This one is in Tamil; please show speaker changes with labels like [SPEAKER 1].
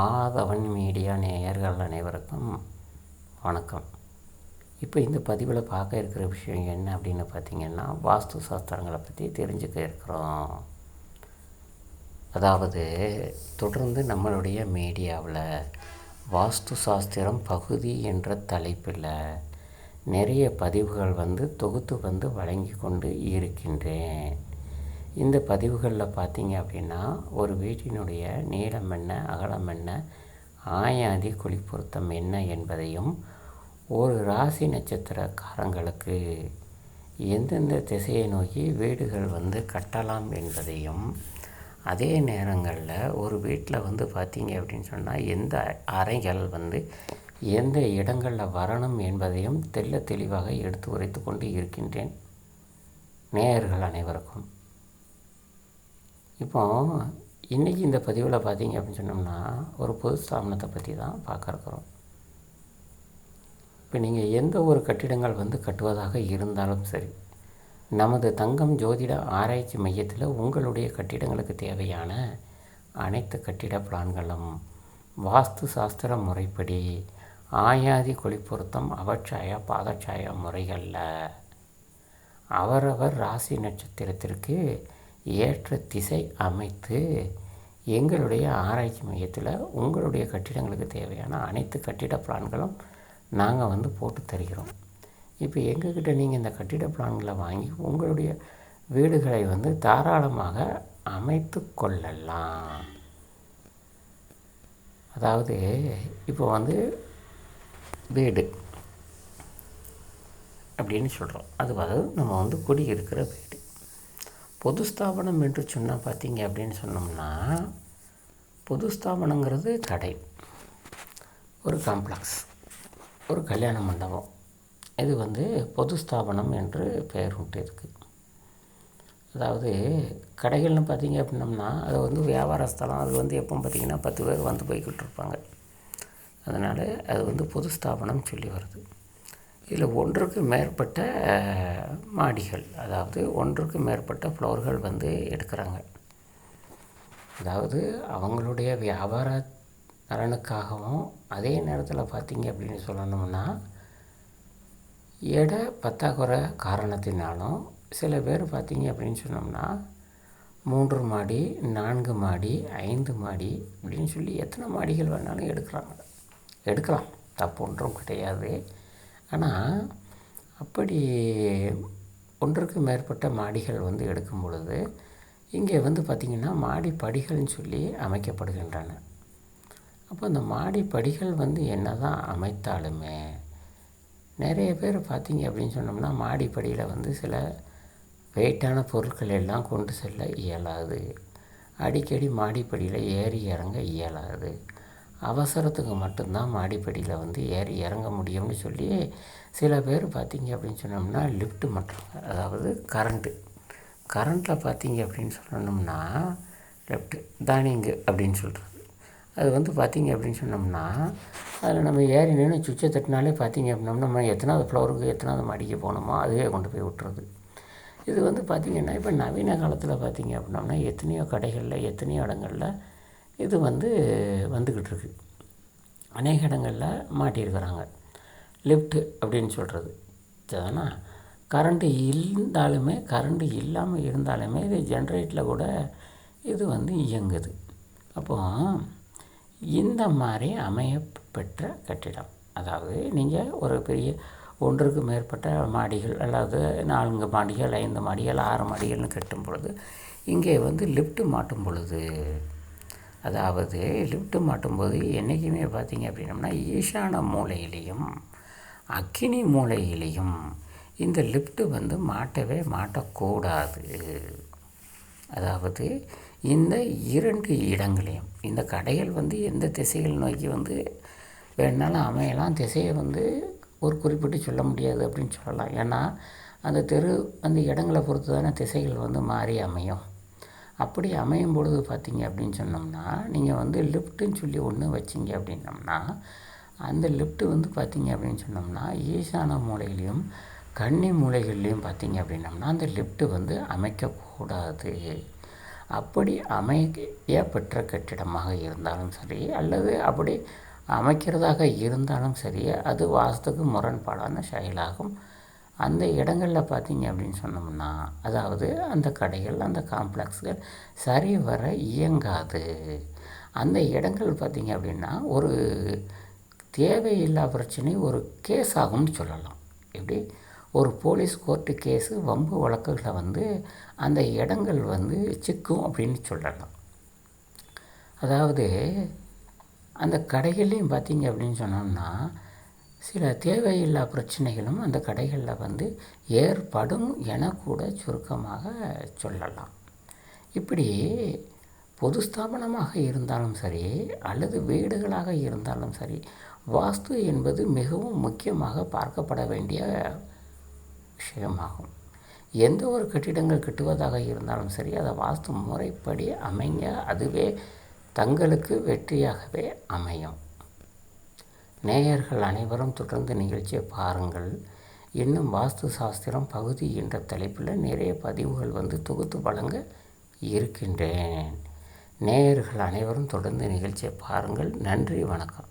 [SPEAKER 1] ஆதவன் மீடியா நேயர்கள் அனைவருக்கும் வணக்கம். இப்போ இந்த பதிவில் பார்க்க இருக்கிற விஷயம் என்ன அப்படின்னு பார்த்திங்கன்னா வாஸ்து சாஸ்திரங்களை பற்றி தெரிஞ்சுக்க இருக்கிறோம். அதாவது தொடர்ந்து நம்மளுடைய மீடியாவில் வாஸ்து சாஸ்திரம் பகுதி என்ற தலைப்பில் நிறைய பதிவுகள் வந்து தொகுத்து வந்து வழங்கி கொண்டு இருக்கின்றேன். இந்த பதிவுகளில் பார்த்தீங்க அப்படின்னா ஒரு வீட்டினுடைய நீளம் என்ன அகலம் என்ன ஆயாதி குழி பொருத்தம் என்ன என்பதையும் ஒரு ராசி நட்சத்திரக்காரங்களுக்கு எந்தெந்த திசையை நோக்கி வீடுகள் வந்து கட்டலாம் என்பதையும் அதே நேரங்களில் ஒரு வீட்டில் வந்து பார்த்தீங்க அப்படின்னு சொன்னால் எந்த அறைகள் வந்து எந்த இடங்களில் வரணும் என்பதையும் தெள்ள தெளிவாக எடுத்து உரைத்து கொண்டு இருக்கின்றேன். நேயர்கள் அனைவருக்கும் இப்போ இன்றைக்கி இந்த பதிவில் பார்த்தீங்க அப்படின்னு சொன்னோம்னா ஒரு பொது ஸ்தாபனத்தை பற்றி தான் பார்க்க இருக்கிறோம். இப்போ நீங்கள் எந்த ஒரு கட்டிடங்கள் வந்து கட்டுவதாக இருந்தாலும் சரி நமது தங்கம் ஜோதிட ஆராய்ச்சி மையத்தில் உங்களுடைய கட்டிடங்களுக்கு தேவையான அனைத்து கட்டிட பிளான்களும் வாஸ்து சாஸ்திர முறைப்படி ஆயாதி குளிப்பொருத்தம் பொருத்தம் அவச்சாயா பாதச்சாயா முறைகளில். அவரவர் ராசி நட்சத்திரத்திற்கு ஏற்ற திசை அமைத்து எங்களுடைய ஆராய்ச்சி மையத்தில் உங்களுடைய கட்டிடங்களுக்கு தேவையான அனைத்து கட்டிட பிளான்களும் நாங்கள் வந்து போட்டு தருகிறோம். இப்போ எங்ககிட்ட நீங்கள் இந்த கட்டிட பிளான்களை வாங்கி உங்களுடைய வீடுகளை வந்து தாராளமாக அமைத்து கொள்ளலாம். அதாவது இப்போ வந்து வீடு அப்படின்னு சொல்கிறோம் அது வந்து நம்ம வந்து குடியிருக்கிற வீடு. பொது ஸ்தாபனம் என்று சொன்னால் பார்த்தீங்க அப்படின்னு சொன்னோம்னா பொது ஸ்தாபனங்கிறது கடை ஒரு காம்ப்ளெக்ஸ் ஒரு கல்யாண மண்டபம். இது வந்து பொது ஸ்தாபனம் என்று பெயர் விட்டு இருக்குது அதாவது கடைகள்னு பார்த்தீங்க அப்படின்னம்னா அது வந்து வியாபார ஸ்தலம். அது வந்து எப்போ பார்த்திங்கன்னா பத்து பேர் வந்து போய்கிட்டு இருப்பாங்க. அதனால் அது வந்து பொது ஸ்தாபனம் சொல்லி வருது. இதில் ஒன்றுக்கு மேற்பட்ட மாடிகள் அதாவது ஒன்றுக்கு மேற்பட்ட ஃப்ளோர்கள் வந்து எடுக்கிறாங்க. அதாவது அவங்களுடைய வியாபார நலனுக்காகவும் அதே நேரத்தில் பார்த்திங்க அப்படின்னு சொல்லணும்னா எடை பத்தாக்குறை காரணத்தினாலும் சில பேர் பார்த்திங்க அப்படின்னு சொன்னோம்னா மூன்று மாடி நான்கு மாடி ஐந்து மாடி அப்படின்னு சொல்லி எத்தனை மாடிகள் வேணாலும் எடுக்கிறாங்க. எடுக்கலாம். தப்பு ஒன்றும் கிடையாது. ஆனால் அப்படி ஒன்றுக்கு மேற்பட்ட மாடிகள் வந்து எடுக்கும் பொழுது இங்கே வந்து பார்த்திங்கன்னா மாடி படிகள்னு சொல்லி அமைக்கப்படுகின்றன. அப்போ இந்த மாடி படிகள் வந்து என்ன தான் அமைத்தாலுமே நிறைய பேர் பார்த்திங்க அப்படின்னு சொன்னோம்னா மாடிப்படியில் வந்து சில வெயிட்டான பொருட்கள் எல்லாம் கொண்டு செல்ல இயலாது. அடிக்கடி மாடிப்படியில் ஏறி இறங்க இயலாது. அவசரத்துக்கு மட்டும்தான் மாடிப்படியில் வந்து ஏறி இறங்க முடியும்னு சொல்லி சில பேர் பார்த்திங்க அப்படின்னு சொன்னோம்னா லிஃப்ட்டு மட்டும் அதாவது கரண்ட்டு. கரண்ட்டில் பார்த்திங்க அப்படின்னு சொல்லணும்னா லெஃப்ட்டு தானிங்கு அப்படின்னு சொல்கிறது அது வந்து பார்த்திங்க அப்படின்னு சொன்னோம்னா அதில் நம்ம ஏறி நின்று சுவிட்சை தட்டினாலே பார்த்திங்க அப்படின்னா நம்ம எத்தனாவது ஃப்ளோருக்கு எத்தனாவது மாடிக்கு போகணுமோ அதுவே கொண்டு போய் விட்டுறது. இது வந்து பார்த்திங்கன்னா இப்போ நவீன காலத்தில் பார்த்திங்க அப்படின்னோம்னா எத்தனையோ கடைகளில் எத்தனையோ இடங்களில் இது வந்து வந்துக்கிட்டு இருக்கு. அநேக இடங்களில் மாட்டியிருக்கிறாங்க. லிஃப்ட்டு அப்படின்னு சொல்கிறது சரிதானா? கரண்ட்டு இருந்தாலுமே கரண்ட்டு இல்லாமல் இருந்தாலுமே இது ஜென்ரேட்டில் கூட இது வந்து இயங்குது. அப்போது இந்த மாதிரி அமையப்பெற்ற கட்டிடம். அதாவது நீங்கள் ஒரு பெரிய ஒன்றுக்கு மேற்பட்ட மாடிகள் அதாவது நான்கு மாடிகள் ஐந்து மாடிகள் ஆறு மாடிகள்னு கட்டும் பொழுது இங்கே வந்து லிஃப்ட்டு மாட்டும் பொழுது அதாவது லிஃப்ட்டு மாட்டும்போது என்றைக்குமே பார்த்திங்க அப்படின்னம்னா ஈசான மூலையிலையும் அக்கினி மூலையிலையும் இந்த லிஃப்ட்டு வந்து மாட்டவே மாட்டக்கூடாது. அதாவது இந்த இரண்டு இடங்களையும் இந்த கடைகள் வந்து எந்த திசைகள் நோக்கி வந்து வேணாலும் அமையலாம் திசையை வந்து ஒரு குறிப்பிட்டு சொல்ல முடியாது அப்படின்னு சொல்லலாம். ஏன்னா அந்த தெரு அந்த இடங்களை பொறுத்து தானே திசைகள் வந்து மாறி அமையும். அப்படி அமையும் பொழுது பார்த்தீங்க அப்படின்னு சொன்னோம்னா நீங்கள் வந்து லிஃப்ட்டுன்னு சொல்லி ஒன்று வச்சிங்க அப்படின்னம்னா அந்த லிஃப்ட்டு வந்து பார்த்திங்க அப்படின்னு சொன்னோம்னா ஈசான மூலையிலையும் கன்னி மூலைகள்லேயும் பார்த்தீங்க அப்படின்னம்னா அந்த லிஃப்ட்டு வந்து அமைக்கக்கூடாது. அப்படி அமைய பெற்ற கட்டிடமாக இருந்தாலும் சரி அல்லது அப்படி அமைக்கிறதாக இருந்தாலும் சரி அது வாஸ்துக்கு முரண்பாடான செயலாகும். அந்த இடங்களில் பார்த்தீங்க அப்படின்னு சொன்னோம்னா அதாவது அந்த கடைகள் அந்த காம்ப்ளெக்ஸ்கள் சரிவர இயங்காது. அந்த இடங்கள் பார்த்தீங்க அப்படின்னா ஒரு தேவையில்லா பிரச்சனை ஒரு கேஸ் ஆகும்னு சொல்லலாம். எப்படி? ஒரு போலீஸ் கோர்ட்டு கேஸு வம்பு வழக்குகளை வந்து அந்த இடங்கள் வந்து சிக்கும் அப்படின்னு சொல்லலாம். அதாவது அந்த கடைகள்லையும் பார்த்தீங்க அப்படின்னு சொன்னோம்னா சில தேவையில்லா பிரச்சனைகளும் அந்த கடைகளில் வந்து ஏற்படும் என கூட சுருக்கமாக சொல்லலாம். இப்படி பொது ஸ்தாபனமாக இருந்தாலும் சரி அல்லது வீடுகளாக இருந்தாலும் சரி வாஸ்து என்பது மிகவும் முக்கியமாக பார்க்கப்பட வேண்டிய விஷயமாகும். எந்த ஒரு கட்டிடங்கள் கட்டுவதாக இருந்தாலும் சரி அதை வாஸ்து முறைப்படி அமைங்க அதுவே தங்களுக்கு வெற்றியாகவே அமையும். நேயர்கள் அனைவரும் தொடர்ந்து நிகழ்ச்சியை பாருங்கள். இன்னும் வாஸ்து சாஸ்திரம் பகுதி என்ற தலைப்பில் நிறைய பதிவுகள் வந்து தொகுத்து வழங்க இருக்கின்றேன். நேயர்கள் அனைவரும் தொடர்ந்து நிகழ்ச்சியை பாருங்கள். நன்றி வணக்கம்.